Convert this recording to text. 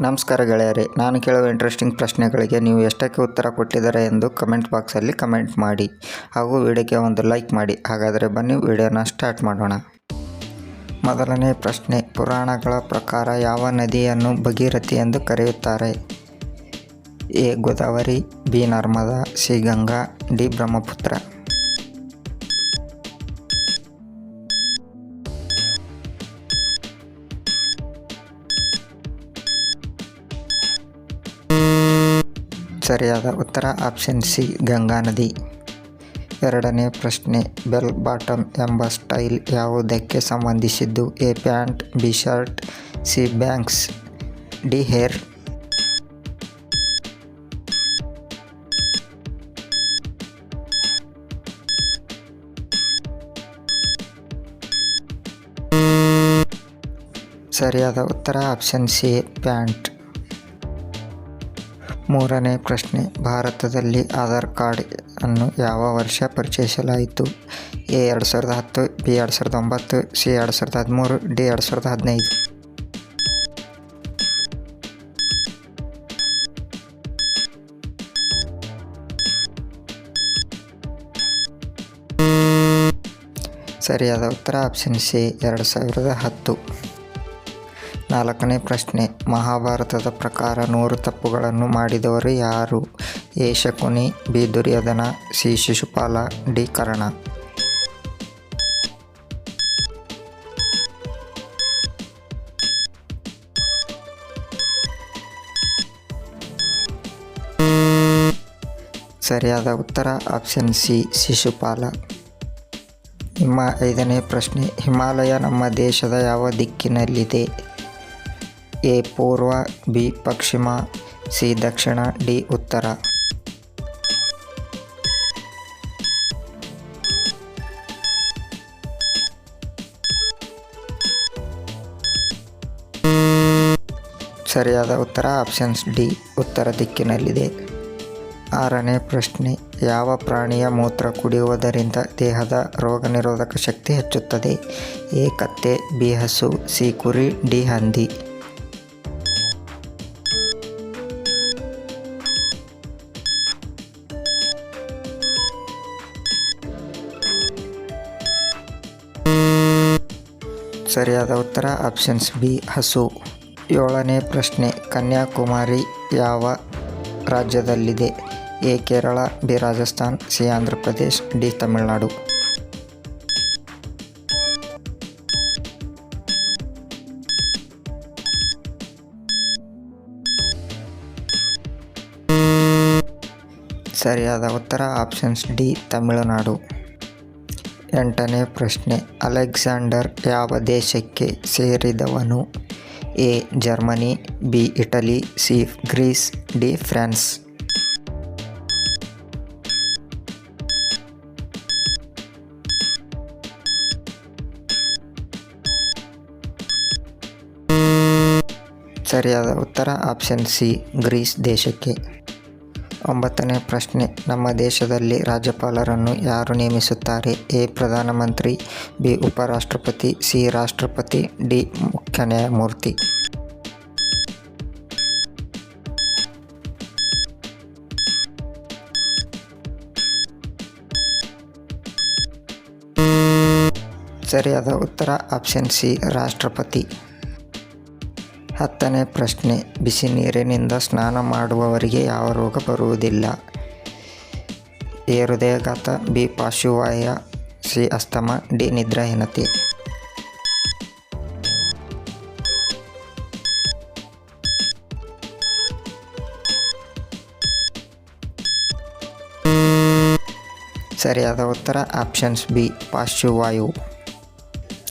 ನಮಸ್ಕಾರ ಗೆಳೆಯರೇ, ನಾನು ಕೇಳುವ ಇಂಟ್ರೆಸ್ಟಿಂಗ್ ಪ್ರಶ್ನೆಗಳಿಗೆ ನೀವು ಎಷ್ಟಕ್ಕೆ ಉತ್ತರ ಕೊಟ್ಟಿದ್ದಾರೆ ಎಂದು ಕಮೆಂಟ್ ಬಾಕ್ಸಲ್ಲಿ ಕಮೆಂಟ್ ಮಾಡಿ ಹಾಗೂ ವಿಡಿಯೋಗೆ ಒಂದು ಲೈಕ್ ಮಾಡಿ. ಹಾಗಾದರೆ ಬನ್ನಿ ವಿಡಿಯೋನ ಸ್ಟಾರ್ಟ್ ಮಾಡೋಣ. ಮೊದಲನೇ ಪ್ರಶ್ನೆ, ಪುರಾಣಗಳ ಪ್ರಕಾರ ಯಾವ ನದಿಯನ್ನು ಭಗೀರಥಿ ಎಂದು ಕರೆಯುತ್ತಾರೆ? A, Godavari, B, Narmada C Ganga D, Brahmaputra. ಸರಿಯಾದ ಉತ್ತರ ಆಪ್ಷನ್ ಸಿ, ಗಂಗಾ ನದಿ. ಎರಡನೇ ಪ್ರಶ್ನೆ, ಬೆಲ್ ಬಾಟಮ್ ಎಂಬ ಸ್ಟೈಲ್ ಯಾವುದಕ್ಕೆ ಸಂಬಂಧಿಸಿದ್ದು? A pant, B shirt, C banks, D hair. ಸರಿಯಾದ ಉತ್ತರ ಆಪ್ಷನ್ ಸಿ, ಪ್ಯಾಂಟ್. ಮೂರನೇ ಪ್ರಶ್ನೆ. ಭಾರತದಲ್ಲಿ ಆಧಾರ್ ಕಾರ್ಡ್ ಅನ್ನು ಯಾವ ವರ್ಷ ಪರಿಚಯಿಸಲಾಯಿತು? ಎ ಎರಡು ಸಾವಿರದ ಹತ್ತು, ಬಿ ಎರಡು ಸಾವಿರದ ಒಂಬತ್ತು, ಸಿ ಎರಡು ಸಾವಿರದ ಹದಿಮೂರು, ಡಿ ಎರಡು ಸಾವಿರದ ಹದಿನೈದು. ಸರಿಯಾದ ಉತ್ತರ ಆಪ್ಷನ್ ಸಿ, ಎರಡು ಸಾವಿರದ ಹತ್ತು. ನಾಲ್ಕನೇ ಪ್ರಶ್ನೆ. ಮಹಾಭಾರತದ ಪ್ರಕಾರ ನೂರು ತಪ್ಪುಗಳನ್ನು ಮಾಡಿದವರು ಯಾರು? A. Shakuni, B. Duryodhana, C. Shishupala, D. Karna. ಸರಿಯಾದ ಉತ್ತರ, ಆಪ್ಷನ್ ಸಿ, ಶಿಶುಪಾಲ. ನಿಮ್ಮ ಐದನೇ ಪ್ರಶ್ನೆ. ಹಿಮಾಲಯ ನಮ್ಮ ದೇಶದ ಯಾವ ದಿಕ್ಕಿನಲ್ಲಿದೆ? ಎ ಪೂರ್ವ, ಬಿ ಪಶ್ಚಿಮ, ಸಿ ದಕ್ಷಿಣ, ಡಿ ಉತ್ತರ. ಸರಿಯಾದ ಉತ್ತರ, ಆಪ್ಷನ್ಸ್ ಡಿ ಉತ್ತರ ದಿಕ್ಕಿನಲ್ಲಿದೆ. ಆರನೇ ಪ್ರಶ್ನೆ, ಯಾವ ಪ್ರಾಣಿಯ ಮೂತ್ರ ಕುಡಿಯುವುದರಿಂದ ದೇಹದ ರೋಗನಿರೋಧಕ ಶಕ್ತಿ ಹೆಚ್ಚುತ್ತದೆ? ಎ ಕತ್ತೆ, ಬಿ ಹಸು, ಸಿ ಕುರಿ, ಡಿ ಹಂದಿ. ಸರಿಯಾದ ಉತ್ತರ ಆಪ್ಷನ್ಸ್ ಬಿ, ಹಸು. ಏಳನೇ ಪ್ರಶ್ನೆ, ಕನ್ಯಾಕುಮಾರಿ ಯಾವ ರಾಜ್ಯದಲ್ಲಿದೆ? A, Kerala, B, Rajasthan, C Andhra Pradesh D, Tamil Nadu. ಸರಿಯಾದ ಉತ್ತರ ಆಪ್ಷನ್ಸ್ ಡಿ, ತಮಿಳುನಾಡು. ಎಂಟನೇ ಪ್ರಶ್ನೆ, ಅಲೆಕ್ಸಾಂಡರ್ ಯಾವ ದೇಶಕ್ಕೆ ಸೇರಿದವನು? A, Germany, B, Italy, C, Greece, D, France. ಸರಿಯಾದ ಉತ್ತರ, ಆಪ್ಷನ್ ಸಿ, ಗ್ರೀಸ್ ದೇಶಕ್ಕೆ. ಒಂಬತ್ತನೇ ಪ್ರಶ್ನೆ. ನಮ್ಮ ದೇಶದಲ್ಲಿ ರಾಜ್ಯಪಾಲರನ್ನು ಯಾರು ನೇಮಿಸುತ್ತಾರೆ? ಎ. ಪ್ರಧಾನಮಂತ್ರಿ, ಬಿ. ಉಪರಾಷ್ಟ್ರಪತಿ, ಸಿ. ರಾಷ್ಟ್ರಪತಿ, ಡಿ. ಮುಖ್ಯ ನ್ಯಾಯಮೂರ್ತಿ. ಸರಿಯಾದ ಉತ್ತರ, ಆಪ್ಷನ್ ಸಿ, ರಾಷ್ಟ್ರಪತಿ. ಹತ್ತನೇ ಪ್ರಶ್ನೆ, ಬಿಸಿ ನೀರಿನಿಂದ ಸ್ನಾನ ಮಾಡುವವರಿಗೆ ಯಾವ ರೋಗ ಬರುವುದಿಲ್ಲ? ಎ ಹೃದಯಘಾತ, ಬಿ ಪಾರ್ಶ್ವವಾಯ ಸಿ ಅಸ್ತಮ, ಡಿ ನಿದ್ರಾಹೀನತೆ. ಸರಿಯಾದ ಉತ್ತರ ಆಪ್ಷನ್ಸ್ ಬಿ ಪಾರ್ಶ್ವವಾಯು